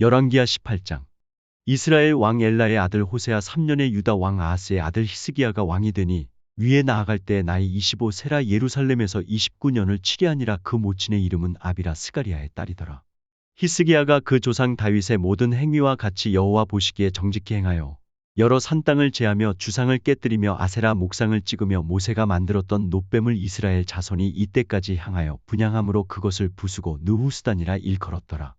열왕기하 18장 이스라엘 왕 엘라의 아들 호세아 3년의 유다 왕 아하스의 아들 히스기야가 왕이 되니 위에 나아갈 때 나이 25 세라 예루살렘에서 29년을 치리하니라 그 모친의 이름은 아비라 스가리아의 딸이더라. 히스기야가 그 조상 다윗의 모든 행위와 같이 여호와 보시기에 정직히 행하여 여러 산 땅을 제하며 주상을 깨뜨리며 아세라 목상을 찍으며 모세가 만들었던 노뱀을 이스라엘 자손이 이때까지 향하여 분양함으로 그것을 부수고 느후스단이라 일컬었더라.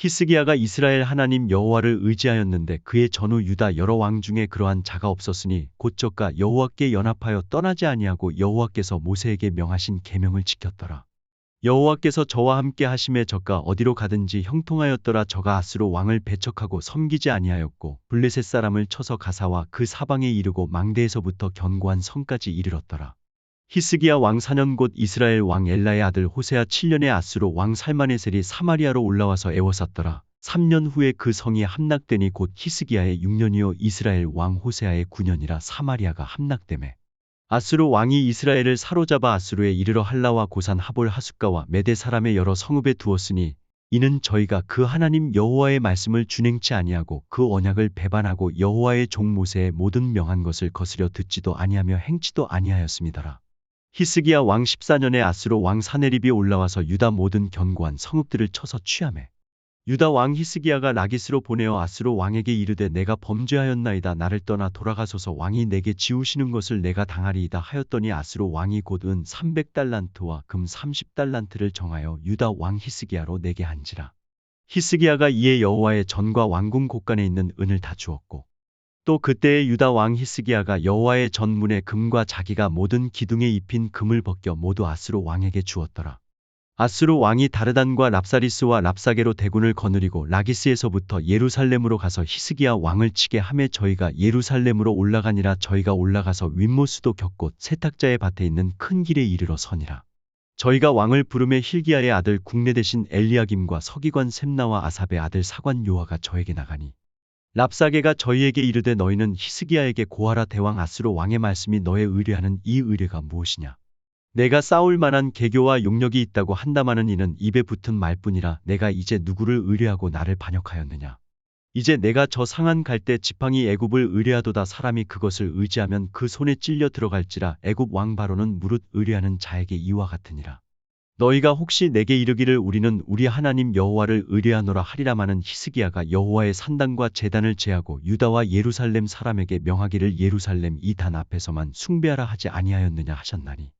히스기야가 이스라엘 하나님 여호와를 의지하였는데 그의 전후 유다 여러 왕 중에 그러한 자가 없었으니 곧 저가 여호와께 연합하여 떠나지 아니하고 여호와께서 모세에게 명하신 계명을 지켰더라. 여호와께서 저와 함께 하심에 저가 어디로 가든지 형통하였더라 저가 아스로 왕을 배척하고 섬기지 아니하였고 블레셋 사람을 쳐서 가사와 그 사방에 이르고 망대에서부터 견고한 성까지 이르렀더라. 히스기야 왕 4년 곧 이스라엘 왕 엘라의 아들 호세아 7년의 아스로 왕 살마네셀이 사마리아로 올라와서 애워쌌더라. 3년 후에 그 성이 함락되니 곧 히스기야의 6년이요 이스라엘 왕 호세아의 9년이라 사마리아가 함락되매 아스로 왕이 이스라엘을 사로잡아 아스로에 이르러 할라와 고산 하볼 하숫가와 메대 사람의 여러 성읍에 두었으니 이는 저희가 그 하나님 여호와의 말씀을 준행치 아니하고 그 언약을 배반하고 여호와의 종 모세의 모든 명한 것을 거스려 듣지도 아니하며 행치도 아니하였습니다라. 히스기야 왕 14년에 아스로 왕 사네립이 올라와서 유다 모든 견고한 성읍들을 쳐서 취하매 유다 왕 히스기야가 라기스로 보내어 아스로 왕에게 이르되 내가 범죄하였나이다. 나를 떠나 돌아가소서. 왕이 내게 지우시는 것을 내가 당하리이다. 하였더니 아스로 왕이 곧 은 300달란트와 금 30달란트를 정하여 유다 왕 히스기야로 내게 한지라. 히스기야가 이에 여호와의 전과 왕궁 곳간에 있는 은을 다 주었고 또 그때의 유다 왕 히스기야가 여호와의 전문에 금과 자기가 모든 기둥에 입힌 금을 벗겨 모두 아스로 왕에게 주었더라. 아스로 왕이 다르단과 랍사리스와 랍사게로 대군을 거느리고 라기스에서부터 예루살렘으로 가서 히스기야 왕을 치게 함에 저희가 예루살렘으로 올라가니라 저희가 올라가서 윗모수도 겪고 세탁자의 밭에 있는 큰 길에 이르러 서니라. 저희가 왕을 부름에 힐기야의 아들 국내 대신 엘리야김과 서기관 셈나와 아삽의 아들 사관 요하가 저에게 나가니 랍사게가 저희에게 이르되 너희는 히스기야에게 고하라 대왕 아스로 왕의 말씀이 너의 의뢰하는 이 의뢰가 무엇이냐? 내가 싸울 만한 개교와 용력이 있다고 한다마는 이는 입에 붙은 말뿐이라 내가 이제 누구를 의뢰하고 나를 반역하였느냐? 이제 내가 저 상한 갈때 지팡이 애굽을 의뢰하도다 사람이 그것을 의지하면 그 손에 찔려 들어갈지라 애굽 왕 바로는 무릇 의뢰하는 자에게 이와 같으니라 너희가 혹시 내게 이르기를 우리는 우리 하나님 여호와를 의뢰하노라 하리라마는 히스기야가 여호와의 산당과 제단을 제하고 유다와 예루살렘 사람에게 명하기를 예루살렘 이 단 앞에서만 숭배하라 하지 아니하였느냐 하셨나니.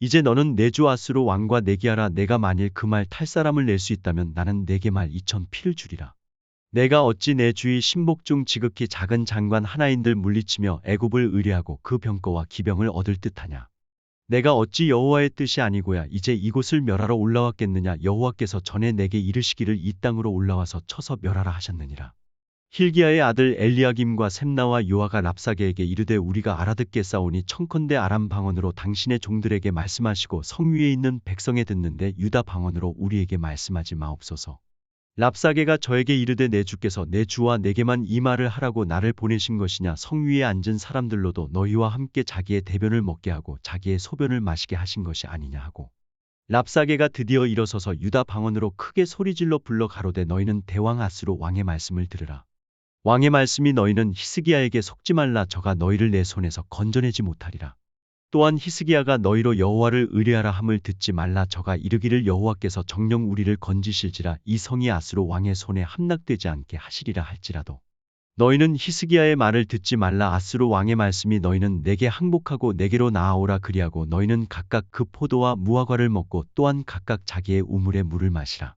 이제 너는 내 주 아스로 왕과 내기하라. 내가 만일 그 말 탈 사람을 낼 수 있다면 나는 내게 말 이천 피를 주리라. 내가 어찌 내 주의 신복 중 지극히 작은 장관 하나인들 물리치며 애굽을 의뢰하고 그 병거와 기병을 얻을 듯하냐 내가 어찌 여호와의 뜻이 아니고야 이제 이곳을 멸하러 올라왔겠느냐 여호와께서 전에 내게 이르시기를 이 땅으로 올라와서 쳐서 멸하라 하셨느니라. 힐기야의 아들 엘리야김과 셈나와 요아가 랍사게에게 이르되 우리가 알아듣게 싸우니 청컨대 아람 방언으로 당신의 종들에게 말씀하시고 성 위에 있는 백성에 듣는데 유다 방언으로 우리에게 말씀하지 마옵소서. 랍사게가 저에게 이르되 내 주께서 내 주와 내게만 이 말을 하라고 나를 보내신 것이냐? 성 위에 앉은 사람들로도 너희와 함께 자기의 대변을 먹게 하고 자기의 소변을 마시게 하신 것이 아니냐 하고 랍사게가 드디어 일어서서 유다 방언으로 크게 소리질러 불러 가로되 너희는 대왕 아스로 왕의 말씀을 들으라. 왕의 말씀이 너희는 히스기야에게 속지 말라. 저가 너희를 내 손에서 건져내지 못하리라 또한 히스기야가 너희로 여호와를 의뢰하라 함을 듣지 말라 저가 이르기를 여호와께서 정령 우리를 건지실지라 이 성이 아스로 왕의 손에 함락되지 않게 하시리라 할지라도. 너희는 히스기야의 말을 듣지 말라 아스로 왕의 말씀이 너희는 내게 항복하고 내게로 나아오라 그리하고 너희는 각각 그 포도와 무화과를 먹고 또한 각각 자기의 우물의 물을 마시라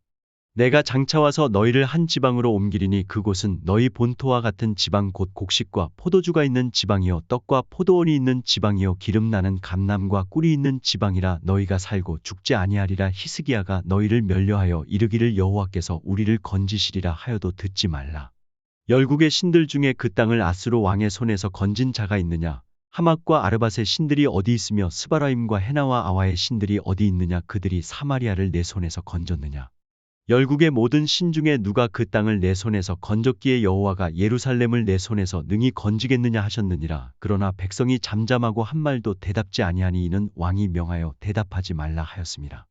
내가 장차 와서 너희를 한 지방으로 옮기리니 그곳은 너희 본토와 같은 지방 곧 곡식과 포도주가 있는 지방이요 떡과 포도원이 있는 지방이요 기름 나는 감남과 꿀이 있는 지방이라 너희가 살고 죽지 아니하리라. 히스기야가 너희를 멸려하여 이르기를 여호와께서 우리를 건지시리라 하여도 듣지 말라. 열국의 신들 중에 그 땅을 아스로 왕의 손에서 건진 자가 있느냐? 하막과 아르밧의 신들이 어디 있으며 스바라임과 헤나와 아와의 신들이 어디 있느냐? 그들이 사마리아를 내 손에서 건졌느냐 열국의 모든 신 중에 누가 그 땅을 내 손에서 건졌기에 여호와가 예루살렘을 내 손에서 능히 건지겠느냐 하셨느니라. 그러나 백성이 잠잠하고 한 말도 대답지 아니하니 이는 왕이 명하여 대답하지 말라 하였습니다.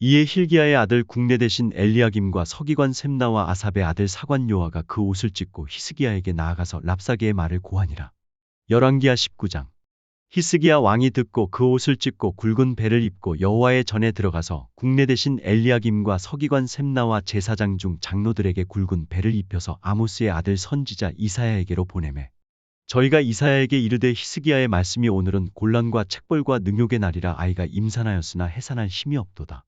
이에 힐기야의 아들 국내 대신 엘리야김과 서기관 셈나와 아삽의 아들 사관 요아가 그 옷을 찢고 히스기야에게 나아가서 랍사게의 말을 고하니라. 열왕기하 19장 히스기야 왕이 듣고 그 옷을 찢고 굵은 배를 입고 여호와의 전에 들어가서 국내 대신 엘리야김과 서기관 셈나와 제사장 중 장로들에게 굵은 배를 입혀서 아모스의 아들 선지자 이사야에게로 보내매 저희가 이사야에게 이르되 히스기야의 말씀이 오늘은 곤란과 책벌과 능욕의 날이라 아이가 임산하였으나 해산할 힘이 없도다.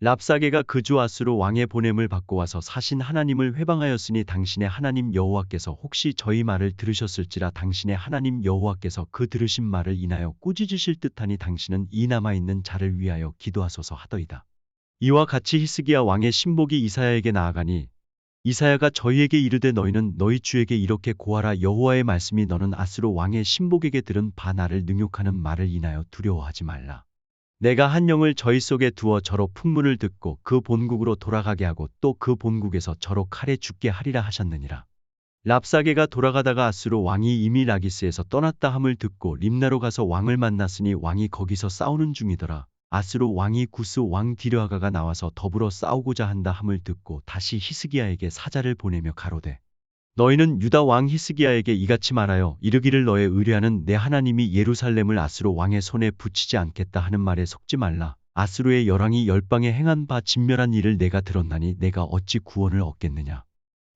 랍사게가 그 주 아수로 왕의 보냄을 받고 와서 사신 하나님을 회방하였으니 당신의 하나님 여호와께서 혹시 저희 말을 들으셨을지라 당신의 하나님 여호와께서 그 들으신 말을 인하여 꾸짖으실 듯하니 당신은 이 남아 있는 자를 위하여 기도하소서 하더이다. 이와 같이 히스기야 왕의 신복이 이사야에게 나아가니 이사야가 저희에게 이르되 너희는 너희 주에게 이렇게 고하라 여호와의 말씀이 너는 아스로 왕의 신복에게 들은 바 나를 능욕하는 말을 인하여 두려워하지 말라. 내가 한 영을 저희 속에 두어 저로 풍문을 듣고 그 본국으로 돌아가게 하고 또 그 본국에서 저로 칼에 죽게 하리라 하셨느니라. 랍사게가 돌아가다가 아스로 왕이 이미 라기스에서 떠났다 함을 듣고 림나로 가서 왕을 만났으니 왕이 거기서 싸우는 중이더라. 아스로 왕이 구스 왕 디르아가가 나와서 더불어 싸우고자 한다 함을 듣고 다시 히스기야에게 사자를 보내며 가로되 너희는 유다 왕 히스기야에게 이같이 말하여 이르기를 너의 의뢰하는 내 하나님이 예루살렘을 아스로 왕의 손에 붙이지 않겠다 하는 말에 속지 말라. 아스로의 열왕이 열방에 행한 바 진멸한 일을 내가 들었나니 내가 어찌 구원을 얻겠느냐.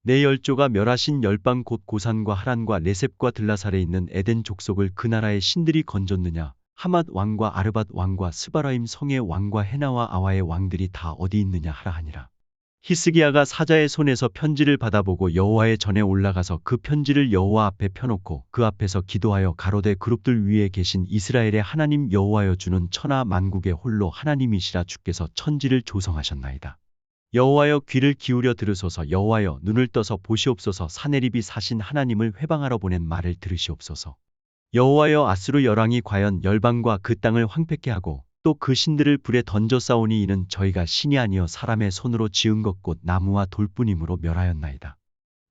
내 열조가 멸하신 열방 곧 고산과 하란과 레셉과 들라살에 있는 에덴 족속을 그 나라의 신들이 건졌느냐. 하맛 왕과 아르밧 왕과 스바라임 성의 왕과 헤나와 아와의 왕들이 다 어디 있느냐 하라 하니라. 히스기야가 사자의 손에서 편지를 받아보고 여호와의 전에 올라가서 그 편지를 여호와 앞에 펴놓고 그 앞에서 기도하여 가로대 그룹들 위에 계신 이스라엘의 하나님 여호와여 주는 천하 만국의 홀로 하나님이시라 주께서 천지를 조성하셨나이다. 여호와여 귀를 기울여 들으소서 여호와여 눈을 떠서 보시옵소서 사내립이 사신 하나님을 회방하러 보낸 말을 들으시옵소서. 여호와여 아스루 열왕이 과연 열방과 그 땅을 황폐케 하고 또 그 신들을 불에 던져 싸우니 이는 저희가 신이 아니여 사람의 손으로 지은 것 곧 나무와 돌뿐이므로 멸하였나이다.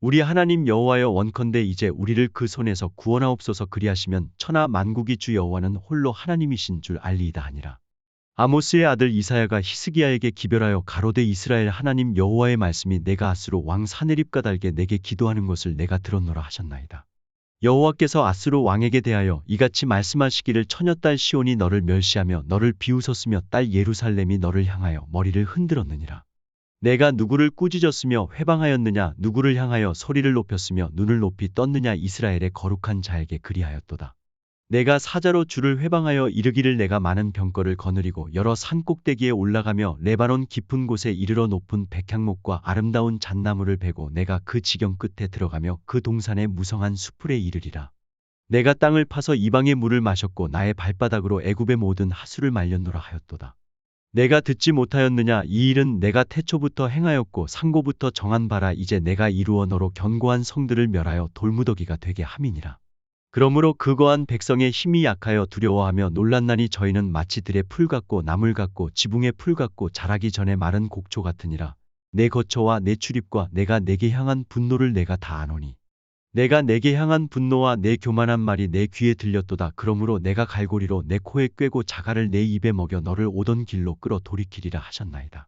우리 하나님 여호와여 원컨대 이제 우리를 그 손에서 구원하옵소서 그리하시면 천하 만국이 주 여호와는 홀로 하나님이신 줄 알리이다 하니라. 아모스의 아들 이사야가 히스기야에게 기별하여 가로대 이스라엘 하나님 여호와의 말씀이 내가 아스로 왕 사네립과 달게 내게 기도하는 것을 내가 들었노라 하셨나이다. 여호와께서 아스로 왕에게 대하여 이같이 말씀하시기를 처녀 딸 시온이 너를 멸시하며 너를 비웃었으며 딸 예루살렘이 너를 향하여 머리를 흔들었느니라. 내가 누구를 꾸짖었으며 회방하였느냐 누구를 향하여 소리를 높였으며 눈을 높이 떴느냐 이스라엘의 거룩한 자에게 그리하였도다. 내가 사자로 주를 회방하여 이르기를 내가 많은 병거를 거느리고 여러 산 꼭대기에 올라가며 레바논 깊은 곳에 이르러 높은 백향목과 아름다운 잣나무를 베고 내가 그 지경 끝에 들어가며 그 동산의 무성한 수풀에 이르리라. 내가 땅을 파서 이방의 물을 마셨고 나의 발바닥으로 애굽의 모든 하수를 말렸노라 하였도다. 내가 듣지 못하였느냐 이 일은 내가 태초부터 행하였고 상고부터 정한 바라 이제 내가 이루어 너로 견고한 성들을 멸하여 돌무더기가 되게 함이니라. 그러므로 그 거한 백성의 힘이 약하여 두려워하며 놀란나니 저희는 마치 들의 풀 같고 나물 같고 지붕의 풀 같고 자라기 전에 마른 곡초 같으니라. 내 거처와 내 출입과 내가 내게 향한 분노를 내가 다 아노니. 내가 내게 향한 분노와 내 교만한 말이 내 귀에 들렸도다. 그러므로 내가 갈고리로 내 코에 꿰고 자갈을 내 입에 먹여 너를 오던 길로 끌어 돌이키리라 하셨나이다.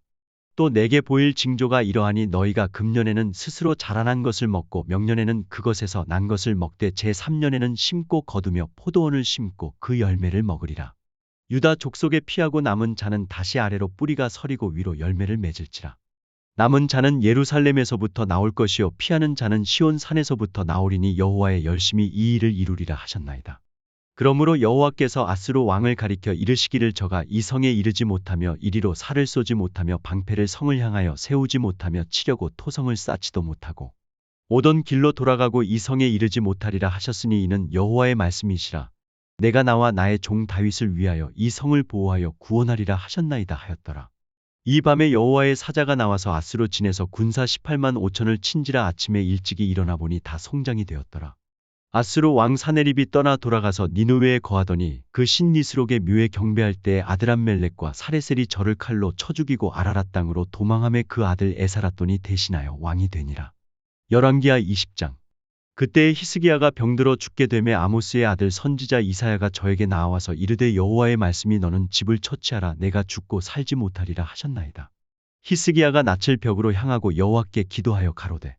또 내게 보일 징조가 이러하니 너희가 금년에는 스스로 자라난 것을 먹고 명년에는 그것에서 난 것을 먹되 제3년에는 심고 거두며 포도원을 심고 그 열매를 먹으리라. 유다 족속에 피하고 남은 자는 다시 아래로 뿌리가 서리고 위로 열매를 맺을지라. 남은 자는 예루살렘에서부터 나올 것이요 피하는 자는 시온 산에서부터 나오리니 여호와의 열심히 이 일을 이루리라 하셨나이다. 그러므로 여호와께서 아스로 왕을 가리켜 이르시기를 저가 이 성에 이르지 못하며 이리로 살을 쏘지 못하며 방패를 성을 향하여 세우지 못하며 치려고 토성을 쌓지도 못하고 오던 길로 돌아가고 이 성에 이르지 못하리라 하셨으니 이는 여호와의 말씀이시라. 내가 나와 나의 종 다윗을 위하여 이 성을 보호하여 구원하리라 하셨나이다 하였더라. 이 밤에 여호와의 사자가 나와서 아스로 진에서 군사 18만 5천을 친지라 아침에 일찍이 일어나 보니 다 송장이 되었더라 아스로 왕 사네립이 떠나 돌아가서 니누웨에 거하더니 그 신니스록의 묘에 경배할 때 아드람멜렉과 사레셀이 저를 칼로 쳐 죽이고 아라라 땅으로 도망함에 그 아들 에사라돈이 대신하여 왕이 되니라. 열왕기하 20장 그때에 히스기야가 병들어 죽게 되매 아모스의 아들 선지자 이사야가 저에게 나와서 이르되 여호와의 말씀이 너는 집을 처치하라 내가 죽고 살지 못하리라 하셨나이다. 히스기야가 낯을 벽으로 향하고 여호와께 기도하여 가로되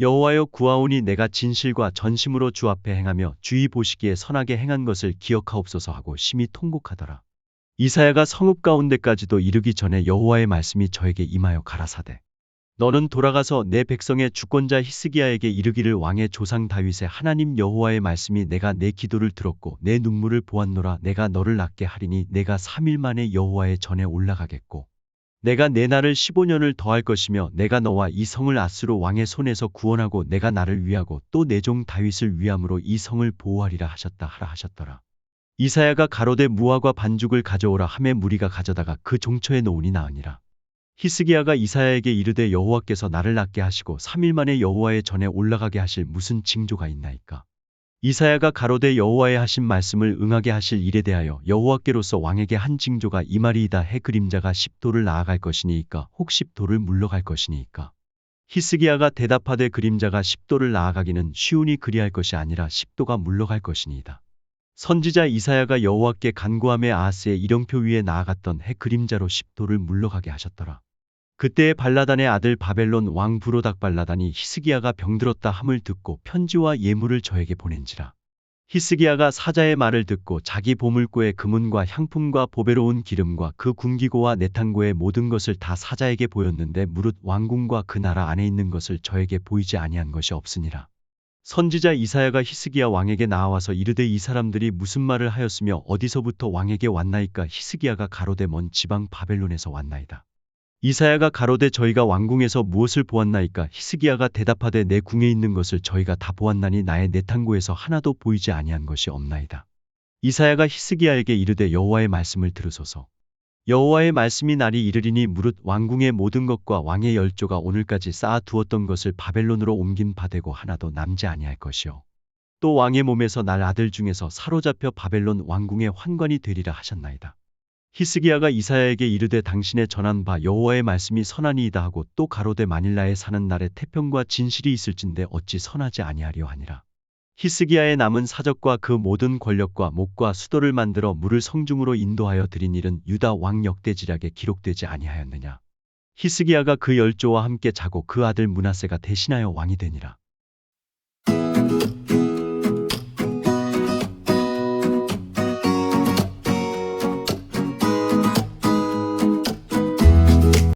여호와여 구하오니 내가 진실과 전심으로 주 앞에 행하며 주의 보시기에 선하게 행한 것을 기억하옵소서 하고 심히 통곡하더라. 이사야가 성읍 가운데까지도 이르기 전에 여호와의 말씀이 저에게 임하여 가라사대 너는 돌아가서 내 백성의 주권자 히스기야에게 이르기를 왕의 조상 다윗의 하나님 여호와의 말씀이 내가 내 기도를 들었고 내 눈물을 보았노라 내가 너를 낫게 하리니 내가 3일 만에 여호와의 전에 올라가겠고 내가 내 날을 15년을 더할 것이며 내가 너와 이 성을 아스로 왕의 손에서 구원하고 내가 나를 위하고 또 내 종 다윗을 위함으로 이 성을 보호하리라 하셨다 하라 하셨더라. 이사야가 가로되 무화과 반죽을 가져오라 함에 무리가 가져다가 그 종처에 놓으니 나으니라. 히스기야가 이사야에게 이르되 여호와께서 나를 낫게 하시고 3일 만에 여호와의 전에 올라가게 하실 무슨 징조가 있나이까. 이사야가 가로되 여호와의 하신 말씀을 응하게 하실 일에 대하여 여호와께로서 왕에게 한 징조가 이 말이이다 해 그림자가 십도를 나아갈 것이니이까 혹 십도를 물러갈 것이니이까. 히스기야가 대답하되 그림자가 십도를 나아가기는 쉬우니 그리할 것이 아니라 십도가 물러갈 것이니이다. 선지자 이사야가 여호와께 간구함에 아하스의 일영표 위에 나아갔던 해 그림자로 십도를 물러가게 하셨더라. 그때에 발라단의 아들 바벨론 왕 부로닥 발라단이 히스기야가 병들었다 함을 듣고 편지와 예물을 저에게 보낸지라. 히스기야가 사자의 말을 듣고 자기 보물고의 금은과 향품과 보배로운 기름과 그 군기고와 내탄고의 모든 것을 다 사자에게 보였는데 무릇 왕궁과 그 나라 안에 있는 것을 저에게 보이지 아니한 것이 없으니라. 선지자 이사야가 히스기야 왕에게 나와서 이르되 이 사람들이 무슨 말을 하였으며 어디서부터 왕에게 왔나이까 히스기야가 가로되 먼 지방 바벨론에서 왔나이다. 이사야가 가로되 저희가 왕궁에서 무엇을 보았나이까 히스기야가 대답하되 내 궁에 있는 것을 저희가 다 보았나니 나의 내탕고에서 하나도 보이지 아니한 것이 없나이다. 이사야가 히스기야에게 이르되 여호와의 말씀을 들으소서. 여호와의 말씀이 날이 이르리니 무릇 왕궁의 모든 것과 왕의 열조가 오늘까지 쌓아 두었던 것을 바벨론으로 옮긴 바되고 하나도 남지 아니할 것이요. 또 왕의 몸에서 날 아들 중에서 사로잡혀 바벨론 왕궁의 환관이 되리라 하셨나이다. 히스기야가 이사야에게 이르되 당신의 전한 바 여호와의 말씀이 선하니이다 하고 또 가로되 마닐라에 사는 날에 태평과 진실이 있을진데 어찌 선하지 아니하려 하니라. 히스기야의 남은 사적과 그 모든 권력과 목과 수도를 만들어 물을 성중으로 인도하여 드린 일은 유다 왕 역대지략에 기록되지 아니하였느냐. 히스기야가 그 열조와 함께 자고 그 아들 문하세가 대신하여 왕이 되니라.